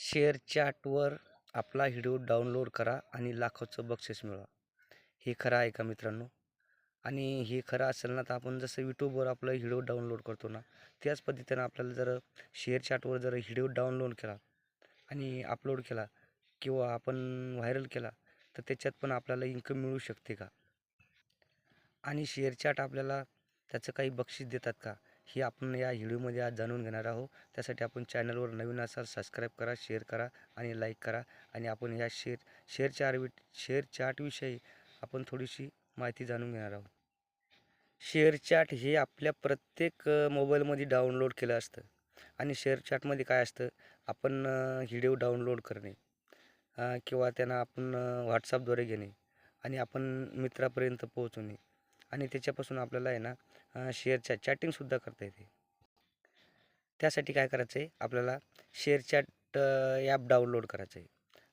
Share चॅटवर आपला video download करा आणि लाखोचं बक्षीस मिळवा. हे खरं आहे का मित्रांनो? आणि हे खरं असेल ना तर आपण जसं यूट्यूबवर आपला व्हिडिओ डाउनलोड करतो ना त्याच पद्धतीनं आपल्याला जर शेअर चॅटवर जर व्हिडिओ डाउनलोड केला आणि अपलोड केला किंवा आपण व्हायरल केला तर त्याच्यात पण आपल्याला इन्कम मिळू शकते का? आणि शेअर चॅट आपल्याला त्याचं काही बक्षीस देतात का? हे आपण या व्हिडिओमध्ये आज जाणून घेणार आहोत. त्यासाठी आपण चॅनलवर नवीन असाल सबस्क्राईब करा शेअर करा आणि लाईक करा. आणि आपण ह्या शेअर शेअर चार्ट शेअर चार्टविषयी आपण थोडीशी माहिती जाणून घेणार आहोत. शेअर चॅट हे आपल्या प्रत्येक मोबाईलमध्ये डाउनलोड केलं असतं. आणि शेअर चॅटमध्ये काय असतं? आपण व्हिडिओ डाउनलोड करणे. किंवा त्यांना आपण व्हॉट्सअपद्वारे घेणे. आणि आपण मित्रापर्यंत पोहोचवणे. आणि त्याच्यापासून आपल्याला आहे ना शेअरच्या चॅटिंगसुद्धा करता येते. त्यासाठी काय करायचं आहे आपल्याला शेअर चॅट ॲप डाउनलोड करायचं आहे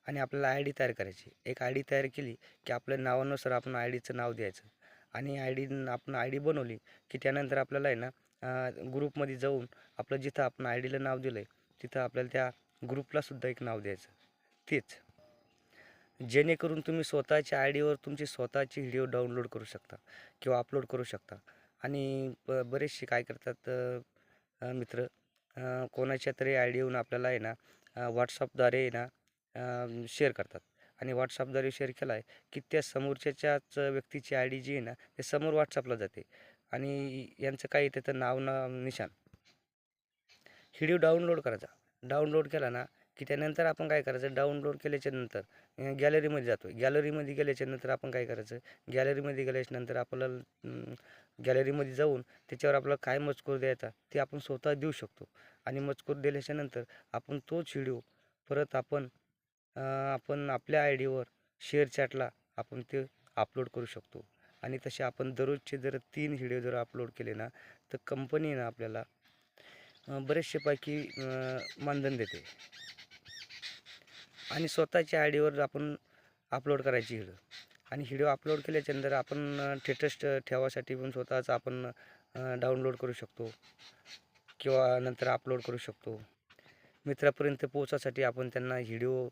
आणि आपल्याला आय डी तयार करायची. एक आय डी तयार केली की आपल्या नावानुसार आपण आय डीचं नाव द्यायचं. आणि आय डी आपण आय डी बनवली की त्यानंतर आपल्याला आहे ना ग्रुपमध्ये जाऊन आपलं जिथं आपण आय डीला नाव दिलं आहे तिथं आपल्याला त्या ग्रुपलासुद्धा एक नाव द्यायचं. तेच. जेणेकरून तुम्ही स्वतःच्या आय डीवर तुमची स्वतःची व्हिडिओ डाउनलोड करू शकता किंवा अपलोड करू शकता. आणि ब बरेचसे काय करतात मित्र कोणाच्या तरी आय डी येऊन आपल्याला आहे ना व्हॉट्सअपद्वारे आहे ना शेअर करतात. आणि व्हॉट्सअपद्वारे शेअर केला आहे की त्या समोरच्याच्याच व्यक्तीची आय डी जी आहे ना ते समोर व्हॉट्सअपला जाते. आणि यांचं काय त्याचं नाव ना निशान व्हिडिओ डाउनलोड करायचा. डाउनलोड केला ना की त्यानंतर आपण काय करायचं? डाउनलोड केल्याच्यानंतर गॅलरीमध्ये जातो गॅलरीमध्ये गेल्याच्यानंतर आपण काय करायचं? गॅलरीमध्ये गेल्याच्यानंतर आपल्याला गॅलरीमध्ये जाऊन त्याच्यावर आपल्याला काय मजकूर द्यायचा ते आपण स्वतः देऊ शकतो. आणि मजकूर दिल्याच्यानंतर आपण तोच व्हिडिओ परत आपण आपण आपल्या आय डीवर शेअर चॅटला आपण ते अपलोड करू शकतो. आणि तसे आपण दररोजचे जर तीन व्हिडिओ जर अपलोड केले ना तर कंपनीनं आपल्याला बरेचशेपैकी मानधन देते. आणि स्वतःच्या आय डीवर आपण अपलोड करायची व्हिडिओ आणि व्हिडिओ अपलोड केल्याच्यानंतर आपण स्टेटस ठेवासाठी पण स्वतःचा आपण डाउनलोड करू शकतो. किंवा नंतर अपलोड करू शकतो. मित्रापर्यंत पोहोचासाठी आपण त्यांना व्हिडिओ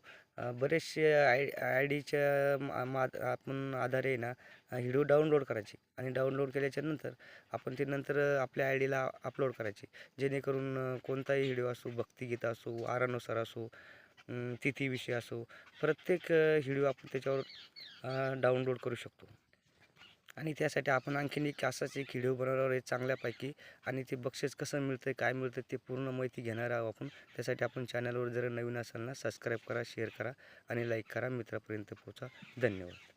बरेचसे आय आय डीच्या मा मा- आपण आधारे ना व्हिडिओ डाउनलोड करायचे. आणि डाउनलोड केल्याच्यानंतर आपण ते नंतर आपल्या आय डीला अपलोड करायचे. जेणेकरून कोणताही व्हिडिओ असो भक्तिगीत असो आरानुसार असो तिथीविषयी असो प्रत्येक व्हिडिओ आपण त्याच्यावर डाउनलोड करू शकतो. आणि त्यासाठी आपण आणखीन एक असाच एक व्हिडिओ बनवणार आहे चांगल्यापैकी आणि ते बक्षीस कसं मिळतं काय मिळतं ते पूर्ण माहिती घेणार आहोत आपण. त्यासाठी आपण चॅनलवर जर नवीन असाल ना सबस्क्राईब करा शेअर करा आणि लाईक करा. मित्रापर्यंत पोहोचा. धन्यवाद.